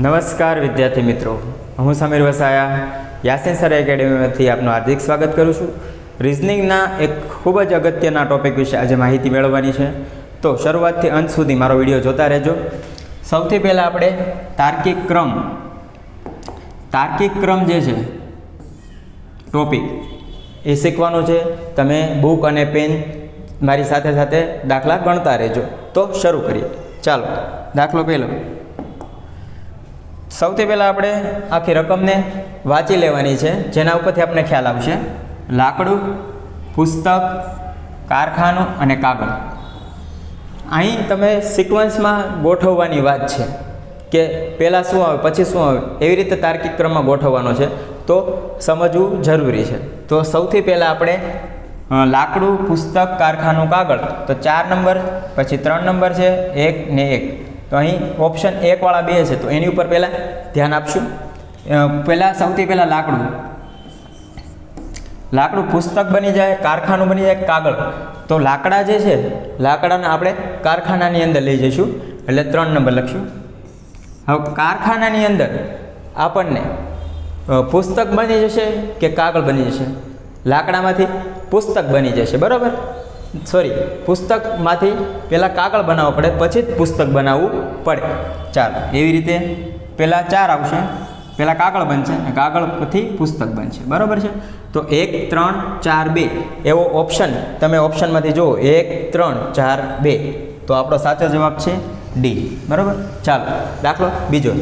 નમસ્કાર વિદ્યાર્થી મિત્રો. હું સમીર વસાયા, યાસીન સર એકેડેમીમાંથી આપનું હાર્દિક સ્વાગત કરું છું. રિઝનિંગના એક ખૂબ જ અગત્યના ટોપિક વિશે આજે માહિતી મેળવવાની છે. તો શરૂઆતથી અંત સુધી મારો વીડિયો જોતા રહેજો. સૌથી પહેલાં આપણે તાર્કિક ક્રમ. તાર્કિક ક્રમ જે છે, ટોપિક, એ શીખવાનું છે. તમે બુક અને પેન મારી સાથે સાથે દાખલા ગણતા રહેજો. તો શરૂ કરીએ. ચાલો, દાખલો પહેલો. સૌથી પહેલાં આપણે આખી રકમને વાંચી લેવાની છે. જેના ઉપરથી આપણને ખ્યાલ આવશે. લાકડું, પુસ્તક, કારખાનું અને કાગળ. અહીં તમે સિક્વન્સમાં ગોઠવવાની વાત છે કે પહેલાં શું આવે, પછી શું આવે, એવી રીતે તાર્કિક ક્રમમાં ગોઠવવાનો છે. તો સમજવું જરૂરી છે. તો સૌથી પહેલાં આપણે લાકડું, પુસ્તક, કારખાનું, કાગળ. તો ચાર નંબર, પછી ત્રણ નંબર છે, એક ને એક. તો અહીં ઓપ્શન એકવાળા બે છે. તો એની ઉપર પહેલાં ધ્યાન આપશું. પહેલાં સૌથી પહેલાં લાકડું. લાકડું પુસ્તક બની જાય, કારખાનું બની જાય, કાગળ. તો લાકડા જે છે, લાકડાને આપણે કારખાનાની અંદર લઈ જઈશું. એટલે ત્રણ નંબર લખશું. હવે કારખાનાની અંદર આપણને પુસ્તક બની જશે કે કાગળ બની જશે? લાકડામાંથી પુસ્તક બની જશે. બરાબર? સોરી, પુસ્તકમાંથી પહેલાં કાગળ બનાવવો પડે, પછી જ પુસ્તક બનાવવું પડે. ચાલો, એવી રીતે પહેલાં ચાર આવશે, પહેલાં કાગળ બનશે અને કાગળ પછી પુસ્તક બનશે. બરાબર છે? તો એક, ત્રણ, ચાર, બે. એવો ઓપ્શન તમે ઓપ્શનમાંથી જુઓ. એક, ત્રણ, ચાર, બે. તો આપણો સાચો જવાબ છે ડી બરાબર? ચાલો, દાખલો બીજો.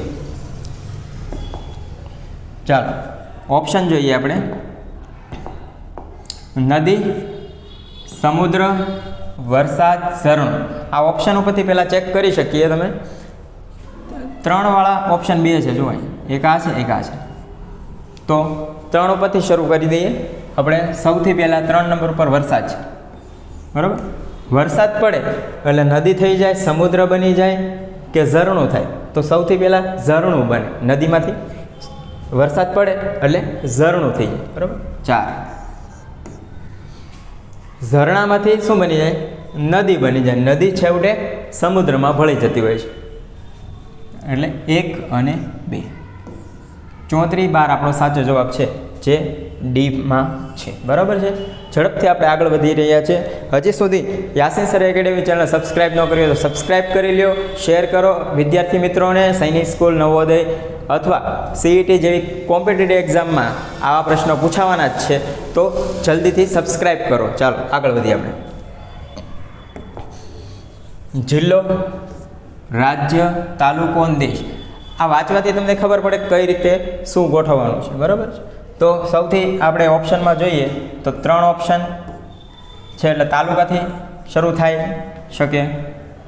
ચાલો ઓપ્શન જોઈએ આપણે. નદી સમુદ્ર, વરસાદ, ઝરણું. આ ઓપ્શન ઉપરથી પહેલાં ચેક કરી શકીએ તમે. ત્રણવાળા ઓપ્શન બે છે જો એક આ છે, એક આ છે. તો ત્રણ ઉપરથી શરૂ કરી દઈએ. આપણે સૌથી પહેલાં ત્રણ નંબર ઉપર વરસાદ છે. બરાબર? વરસાદ પડે એટલે નદી થઈ જાય, સમુદ્ર બની જાય કે ઝરણું થાય. તો સૌથી પહેલાં ઝરણું બને નદીમાંથી. વરસાદ પડે એટલે ઝરણું થઈ જાય. બરાબર? ચાર. ઝરણામાંથી શું બની જાય? નદી બની જાય. નદી છેવટે સમુદ્રમાં ભળી જતી હોય છે. એટલે એક અને બે. ચોત્રી બાર આપણો સાચો જવાબ છે. જે ડીમાં છે. બરાબર છે? ઝડપથી આપણે આગળ વધી રહ્યા છે. હજી સુધી Yasin sir academy channel subscribe ન કરી તો સબસ્ક્રાઈબ કરી લ્યો, શેર કરો. વિદ્યાર્થી મિત્રોને સૈનિક સ્કૂલ નવોદય અથવા સીઈટી જેવી કોમ્પિટિટિવ એક્ઝામમાં આવા પ્રશ્નો પૂછાવાના જ છે. તો જલ્દીથી સબસ્ક્રાઈબ કરો. ચાલો, આગળ વધીએ આપણે. જિલ્લો, રાજ્ય, તાલુકો દેશ. આ વાંચવાથી તમને ખબર પડે કઈ રીતે શું ગોઠવવાનું છે. બરાબર છે? તો સૌથી આપણે ઓપ્શનમાં જોઈએ તો ત્રણ ઓપ્શન છે એટલે તાલુકાથી શરૂ થાય શકે.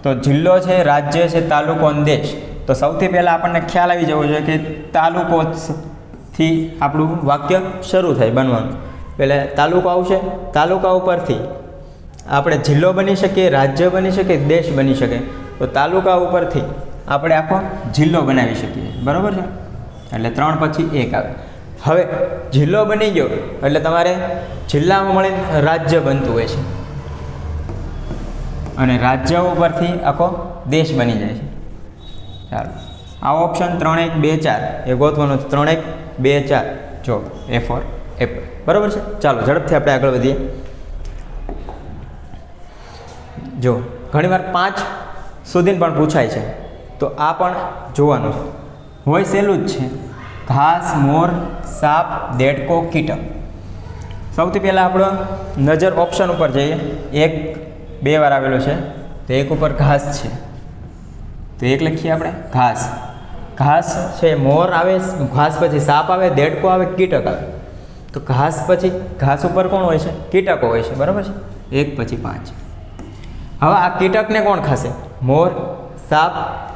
તો જિલ્લો છે, રાજ્ય છે, તાલુકો અને દેશ. તો સૌથી પહેલાં આપણને ખ્યાલ આવી જવો જોઈએ કે તાલુકોથી આપણું વાક્ય શરૂ થાય બનવાનું. એટલે તાલુકો આવશે, તાલુકા ઉપરથી આપણે જિલ્લો બની શકીએ, રાજ્ય બની શકીએ, દેશ બની શકે. તો તાલુકા ઉપરથી આપણે આખો જિલ્લો બનાવી શકીએ. બરાબર છે? એટલે ત્રણ પછી એક આવે. હવે જિલ્લો બની ગયો એટલે તમારે જિલ્લામાં મળીને રાજ્ય બનતું હોય છે. અને રાજ્ય ઉપરથી આખો દેશ બની જાય છે. ચાલો. આ ઓપ્શન ત્રણ એક બે, ચાર. એ ગોતવાનું ત્રણ એક બે, ચાર. જો એ ફોર એપલ બરાબર છે? ચાલો, ઝડપથી આપણે આગળ વધીએ. જો, ઘણીવાર પાંચ સુધીને પણ પૂછાય છે. તો આ પણ જોવાનું છે. હોય સહેલું જ છે. ઘાસ, મોર, સાપ, દેડકો કીટક સૌથી પહેલાં આપણો નજર ઓપ્શન ઉપર જઈએ. એક, બે વાર આવેલો છે. તો એક ઉપર ઘાસ છે. તો એક લખીએ આપણે. ઘાસ. ઘાસ છે, મોર આવે, ઘાસ પછી સાપ આવે, દેડકો આવે, કીટક આવે. તો ઘાસ પછી, ઘાસ ઉપર કોણ હોય છે? કીટકો હોય છે. બરાબર છે? એક પછી પાંચ. હવે આ કીટકને કોણ ખાશે? મોર, સાપ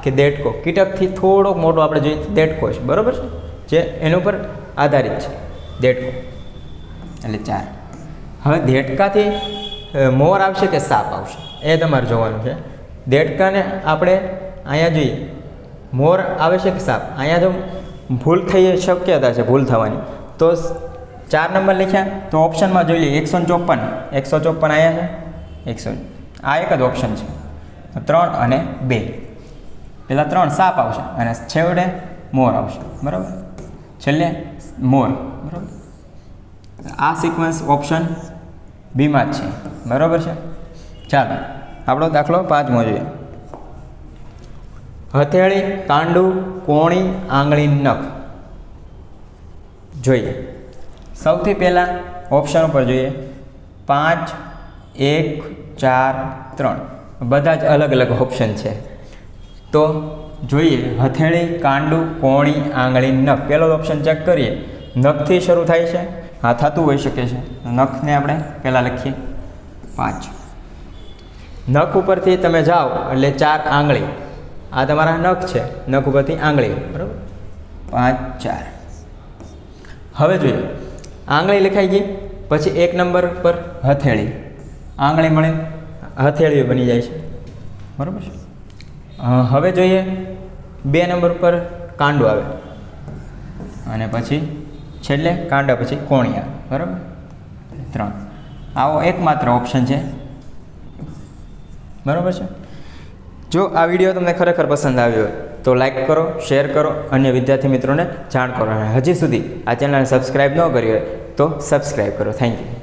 કે દેડકો? કીટકથી થોડોક મોટો આપણે જોઈએ દેડકો છે. બરાબર છે? જે એના ઉપર આધારિત છે. દેડકો. એટલે ચાર. હવે દેડકાથી મોર આવશે કે સાપ આવશે? એ તમારે જોવાનું છે. દેડકાને આપણે અહીંયા જોઈએ. મોર આવે છે કે સાપ? અહીંયા જો ભૂલ થઈ શક્યતા છે, ભૂલ થવાની. તો ચાર નંબર લખ્યા. તો ઓપ્શનમાં જોઈ લઈએ એકસો ચોપન એકસો ચોપન આવ્યા છે? એકસો આ એક જ ઓપ્શન છે. ત્રણ અને બે. પહેલાં ત્રણ સાપ આવશે અને છેવટે મોર આવશે. બરાબર? છેલ્લે મોર. બરાબર? આ સિક્વન્સ ઓપ્શન બીમાં જ છે. બરાબર છે? ચાલો, આપણો દાખલો પાંચમો જોઈએ. હથેળી કાંડુ કોણી, આંગળી, નખ. જોઈએ. સૌથી પહેલાં ઓપ્શન ઉપર જોઈએ. પાંચ, એક, ચાર, ત્રણ. બધા જ અલગ અલગ ઓપ્શન છે. તો જોઈએ. હથેળી, કાંડું, કોણી, આંગળી, નખ. પહેલો ઓપ્શન ચેક કરીએ. નખથી શરૂ થાય છે. હા, થતું હોઈ શકે છે. નખને આપણે પહેલાં લખીએ. પાંચ. નખ ઉપરથી તમે જાઓ, એટલે ચાર આંગળી. આ તમારા નખ છે. નખ ઉપરથી આંગળી. બરાબર? પાંચ, ચાર. હવે જોઈએ. આંગળી લખાઈ ગઈ. પછી એક નંબર પર હથેળી. આંગળી મળે. હથેળી બની જાય છે. બરાબર છે? હવે જોઈએ. બે નંબર પર કાંડો આવે. અને પછી છેલ્લે કાંડા પછી કોણિયા, બરાબર? ત્રણ. આવો એકમાત્ર ઓપ્શન છે. બરાબર છે? જો આ વીડિયો તમને ખરેખર પસંદ આવ્યો હોય, તો લાઈક કરો શેર કરો અન્ય વિદ્યાર્થી મિત્રોને જાણ કરો. અને હજી સુધી આ ચેનલને સબસ્ક્રાઈબ ન કરી હોય, તો સબસ્ક્રાઈબ કરો. Thank you